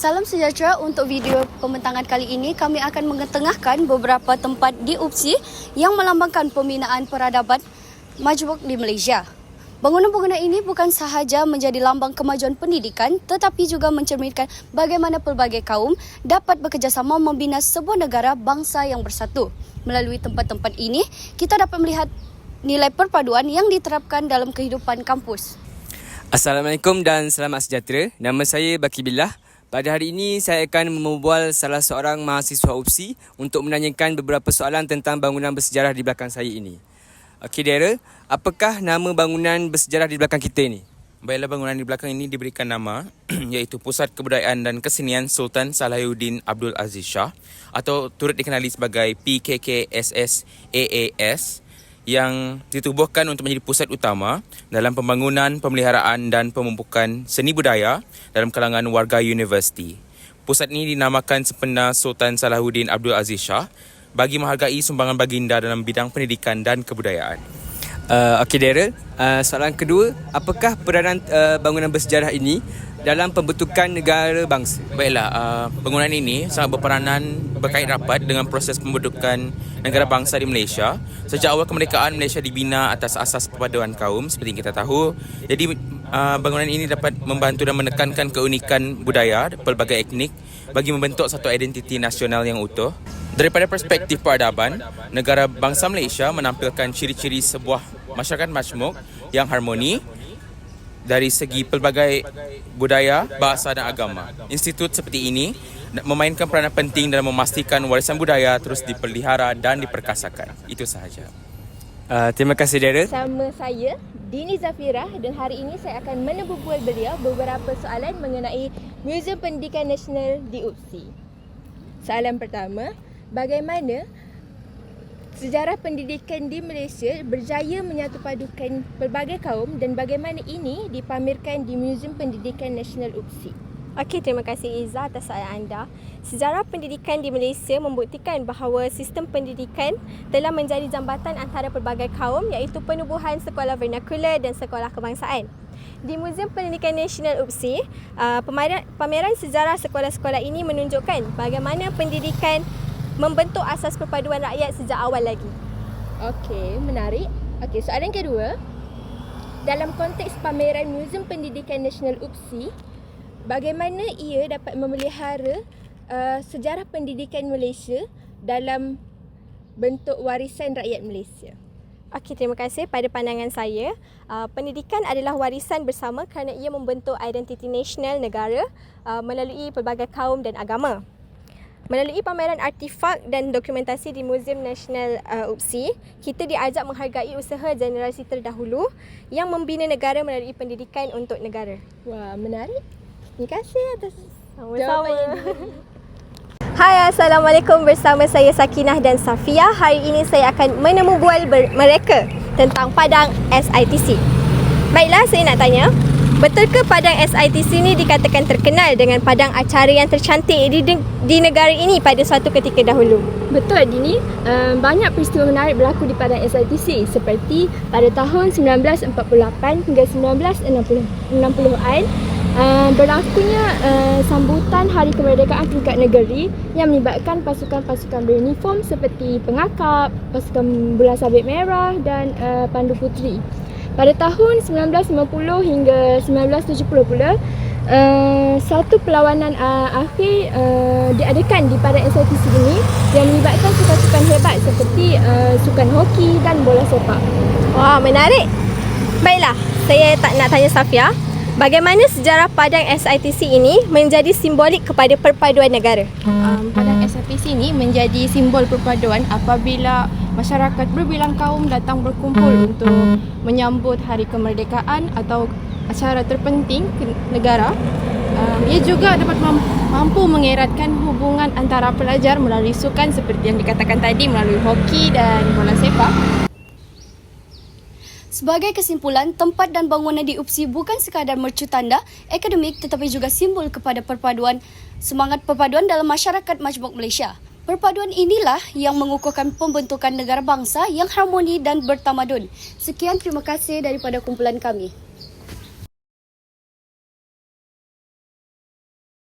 Salam sejahtera untuk video pembentangan kali ini kami akan mengetengahkan beberapa tempat di UPSI yang melambangkan pembinaan peradaban majmuk di Malaysia. Bangunan-bangunan ini bukan sahaja menjadi lambang kemajuan pendidikan tetapi juga mencerminkan bagaimana pelbagai kaum dapat bekerjasama membina sebuah negara bangsa yang bersatu. Melalui tempat-tempat ini, kita dapat melihat nilai perpaduan yang diterapkan dalam kehidupan kampus. Assalamualaikum dan selamat sejahtera. Nama saya Baki Billah. Pada hari ini saya akan membual salah seorang mahasiswa UPSI untuk menanyakan beberapa soalan tentang bangunan bersejarah di belakang saya ini. Okey Dara, apakah nama bangunan bersejarah di belakang kita ini? Baiklah bangunan di belakang ini diberikan nama iaitu Pusat Kebudayaan dan Kesenian Sultan Salahuddin Abdul Aziz Shah atau turut dikenali sebagai PKKSS-AAS yang ditubuhkan untuk menjadi pusat utama dalam pembangunan, pemeliharaan dan pemupukan seni budaya dalam kalangan warga universiti. Pusat ini dinamakan sempena Sultan Salahuddin Abdul Aziz Shah bagi menghargai sumbangan baginda dalam bidang pendidikan dan kebudayaan. Uh, Okey Dara, uh, soalan kedua, apakah peranan uh, bangunan bersejarah ini dalam pembentukan negara bangsa? Baiklah, uh, bangunan ini sangat berperanan berkait rapat dengan proses pembentukan negara bangsa di Malaysia. Sejak awal kemerdekaan Malaysia dibina atas asas perpaduan kaum seperti yang kita tahu. Jadi uh, bangunan ini dapat membantu dan menekankan keunikan budaya pelbagai etnik bagi membentuk satu identiti nasional yang utuh. Daripada perspektif peradaban, negara bangsa Malaysia menampilkan ciri-ciri sebuah masyarakat majmuk yang harmoni dari segi pelbagai budaya, bahasa dan agama. Institut seperti ini memainkan peranan penting dalam memastikan warisan budaya terus dipelihara dan diperkasakan. Itu sahaja. Uh, terima kasih Dara. Sama saya, Dini Zafira dan hari ini saya akan menebubual beliau beberapa soalan mengenai Muzium Pendidikan Nasional di UPSI. Soalan pertama, bagaimana sejarah pendidikan di Malaysia berjaya menyatupadukan pelbagai kaum dan bagaimana ini dipamerkan di Muzium Pendidikan Nasional UPSI? Okey, terima kasih Izzah atas soalan anda. Sejarah pendidikan di Malaysia membuktikan bahawa sistem pendidikan telah menjadi jambatan antara pelbagai kaum iaitu penubuhan sekolah vernakular dan sekolah kebangsaan. Di Muzium Pendidikan Nasional UPSI, uh, pameran sejarah sekolah-sekolah ini menunjukkan bagaimana pendidikan membentuk asas perpaduan rakyat sejak awal lagi. Okey, menarik. Okey, soalan kedua. Dalam konteks pameran Muzium Pendidikan Nasional UPSI, bagaimana ia dapat memelihara uh, sejarah pendidikan Malaysia dalam bentuk warisan rakyat Malaysia? Okey, terima kasih. Pada pandangan saya, uh, pendidikan adalah warisan bersama kerana ia membentuk identiti nasional negara uh, melalui pelbagai kaum dan agama. Melalui pameran artifak dan dokumentasi di Muzium Nasional uh, UPSI, kita diajak menghargai usaha generasi terdahulu yang membina negara melalui pendidikan untuk negara. Wah, menarik. Terima kasih atas Sama-sama. Hai, Assalamualaikum bersama saya Sakinah dan Safia. Hari ini saya akan menemu bual ber- mereka tentang Padang SITC. Baiklah, saya nak tanya, betulkah Padang SITC ni dikatakan terkenal dengan padang acara yang tercantik di, di negara ini pada suatu ketika dahulu? Betul Dini, uh, banyak peristiwa menarik berlaku di Padang SITC seperti pada tahun 1948 hingga 1960-an uh, berlakunya uh, sambutan Hari Kemerdekaan tingkat negeri yang melibatkan pasukan-pasukan beruniform seperti pengakap, pasukan bola sabit merah dan uh, pandu puteri. Pada tahun 1950 hingga 1970 pula, uh, satu perlawanan uh, akhir uh, diadakan di Padang SITC ini yang melibatkan sukan-sukan hebat seperti uh, sukan hoki dan bola sepak. Wah, menarik. Baiklah, saya tak nak tanya Safia. Bagaimana sejarah Padang SITC ini menjadi simbolik kepada perpaduan negara? Um, Padang SITC ini menjadi simbol perpaduan apabila masyarakat berbilang kaum datang berkumpul untuk menyambut hari kemerdekaan atau acara terpenting negara. Um, ia juga dapat mam- mampu mengeratkan hubungan antara pelajar melalui sukan seperti yang dikatakan tadi melalui hoki dan bola sepak. Sebagai kesimpulan, tempat dan bangunan di UPSI bukan sekadar mercu tanda akademik tetapi juga simbol kepada perpaduan semangat perpaduan dalam masyarakat majmuk Malaysia. Perpaduan inilah yang mengukuhkan pembentukan negara bangsa yang harmoni dan bertamadun. Sekian terima kasih daripada kumpulan kami.